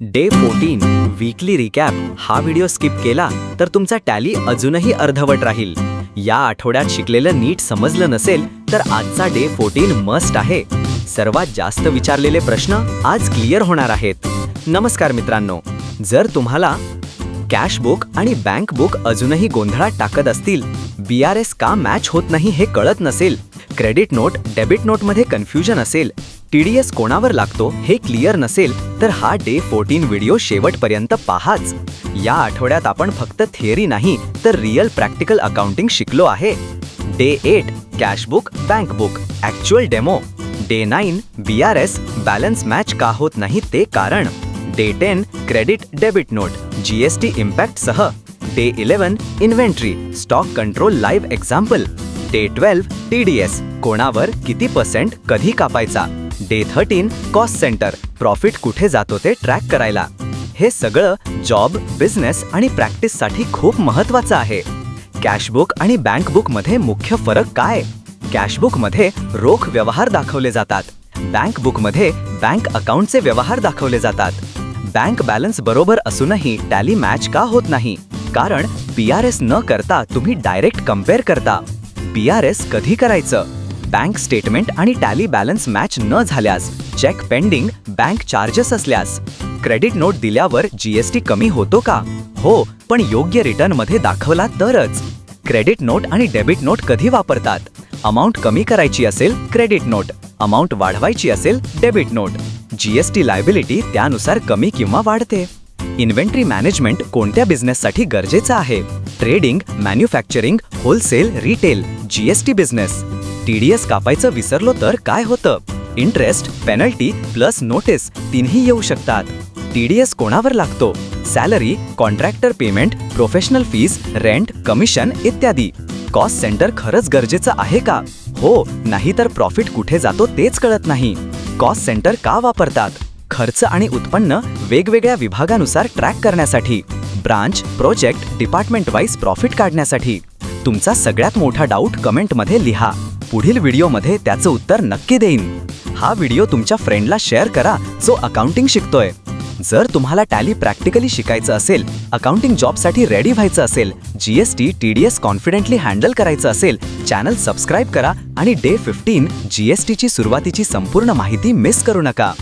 Day fourteen weekly recap हा video skip केला तर तुमचा टॅली अजूनही अर्धवट राहील. या आठवड्यात शिकलेलं नीट समजलं नसेल तर आजचा डे फोर्टीन मस्ट आहे. सर्वात जास्त विचारलेले प्रश्न आज क्लिअर होणार आहेत. नमस्कार मित्रांनो जर तुम्हाला कॅश बुक आणि बँक बुक अजूनही गोंधळात टाकत असतील बी आर एस का मॅच होत नाही हे कळत नसेल क्रेडिट नोट डेबिट नोटमध्ये कन्फ्युजन असेल टी डी एस कोणावर लागतो हे क्लिअर नसेल तर हा डे फोर्टीन व्हिडिओ शेवटपर्यंत पाहाच. या आठवड्यात आपण फक्त थिअरी नाही तर रिअल प्रॅक्टिकल अकाउंटिंग शिकलो आहे. Day eight cashbook bankbook bank book actual demo day nine B R S balance match का होत नाही ते कारण. Day ten credit debit note G S T इम्पॅक्टसह day eleven inventory stock control live example day twelve T D S कोणावर किती percent कधी कापायचा? Day thirteen cost centre profit कुठे जातो ते ट्रॅक करायला. हे सगळं जॉब बिझनेस आणि प्रॅक्टिससाठी खूप महत्त्वाचं आहे. कॅशबुक आणि बँक बुकमध्ये मुख्य फरक काय? कॅशबुकमध्ये रोख व्यवहार दाखवले जातात. बँक बुकमध्ये बँक अकाउंटचे व्यवहार दाखवले जातात. बँक बॅलन्स बरोबर असूनही टॅली मॅच का होत नाही? कारण बी आर एस न करता तुम्ही डायरेक्ट कंपेअर करता. बी आर एस कधी करायचं? बँक स्टेटमेंट आणि टॅली बॅलन्स मॅच न झाल्यास चेक पेंडिंग बँक चार्जेस असल्यास क्रेडिट नोट दिल्यावर जीएसटी कमी होतो का? हो पण योग्य रिटर्नमध्ये दाखवला तरच. क्रेडिट नोट आणि डेबिट नोट कधी वापरतात? अमाऊंट कमी करायची असेल क्रेडिट नोट. अमाऊंट वाढवायची असेल डेबिट नोट. जीएसटी लायबिलिटी त्यानुसार कमी किंवा वाढते. इन्व्हेंटरी मॅनेजमेंट कोणत्या बिझनेससाठी गरजेचं आहे? Trading manufacturing wholesale retail GST business. TDS कापायचं विसरलो तर काय होतं? इंटरेस्ट पेनल्टी प्लस नोटीस तीनही येऊ शकतात. टीडीएस कोणावर लागतो? Salary contractor payment professional fees rent commission इत्यादी. कॉस्ट सेंटर खरंच गरजेचं आहे का? हो नाहीतर प्रॉफिट कुठे जातो तेच कळत नाही. कॉस्ट सेंटर का वापरतात? खर्च आणि उत्पन्न वेगवेगळ्या विभागानुसार ट्रॅक करण्यासाठी. Branch project department wise profit काढण्यासाठी. तुमचा सगळ्यात मोठा डाऊट कमेंटमध्ये लिहा. पुढील व्हिडिओमध्ये त्याचं उत्तर नक्की देईन. हा व्हिडिओ तुमच्या फ्रेंडला शेअर करा जो अकाउंटिंग शिकतोय. जर तुम्हाला टॅली प्रॅक्टिकली शिकायचं असेल अकाउंटिंग जॉबसाठी रेडी व्हायचं असेल जीएसटी एस कॉन्फिडेंटली हँडल करायचं असेल चॅनल सबस्क्राईब करा आणि डे फिफ्टीन जीएसटीची सुरुवातीची संपूर्ण माहिती मिस करू नका.